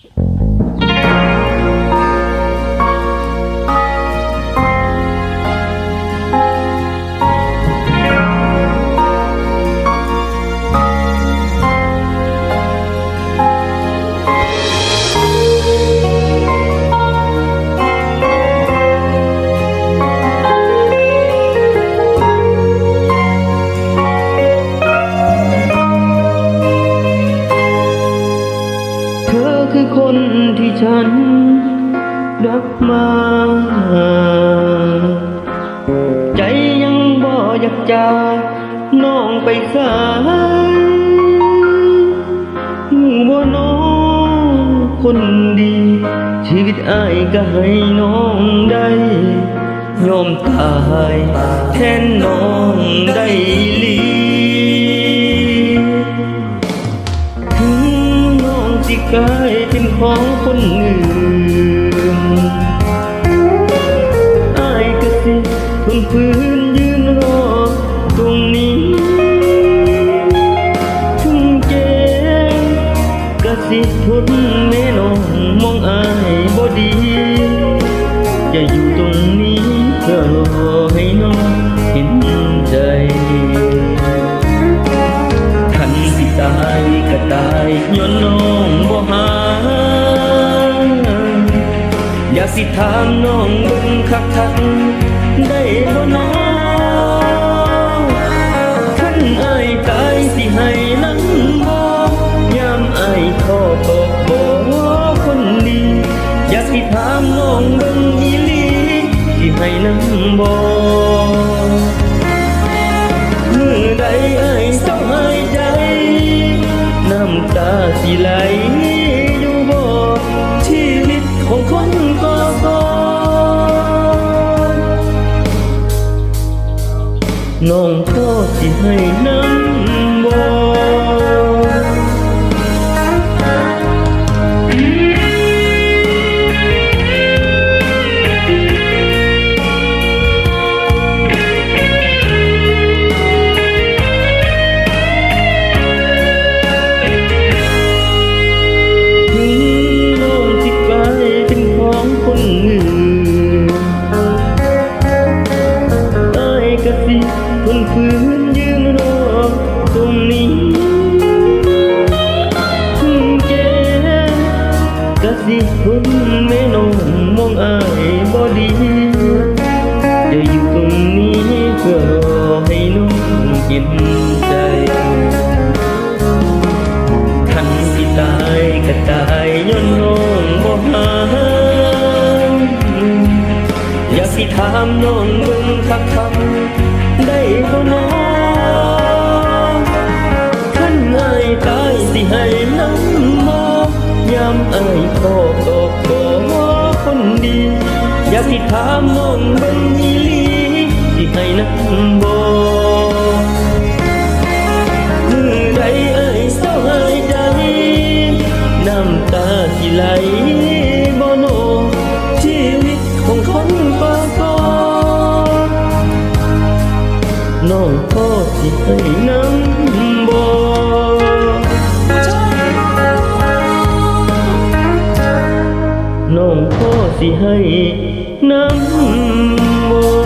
เคนที่ฉันรักมา ใจยังบ่อยากจากน้องไปสายหูบ่น้องคนดี ชีวิตอายก็ให้น้องได้ ยอมตายแทนน้อง ของ สิถามน้องบิ่งคักคักได้บ่น้องท่านอายตายสิให้นั่งบ่ยามอายขอตกบ่คนดีอยากสิถามน้องบิ่งอีหลีสิให้นั่งบ่มือใดไอ้ายเศร้าหายใจน้ำตาสิไหล น้องก็สิให้น้ำ ฝืนยืนรอตรงนี้ถึงเจ็บกะสิทนแม่นองมองอายบ่ดีจะอยู่ตรงนี้เพื่อรอให้น้องเห็นใจทันสิตายก็ตายย้อนน้องบ่หาอยากสิถามน้องเบิ่งคักคำ ท่าน้องขันอายตายสิให้น้ำมอยามอายขอตกบ่คนดี อยากที่ถามน้องเบิ่งอีหลีสิให้น้ำบอก thầy nam mùa.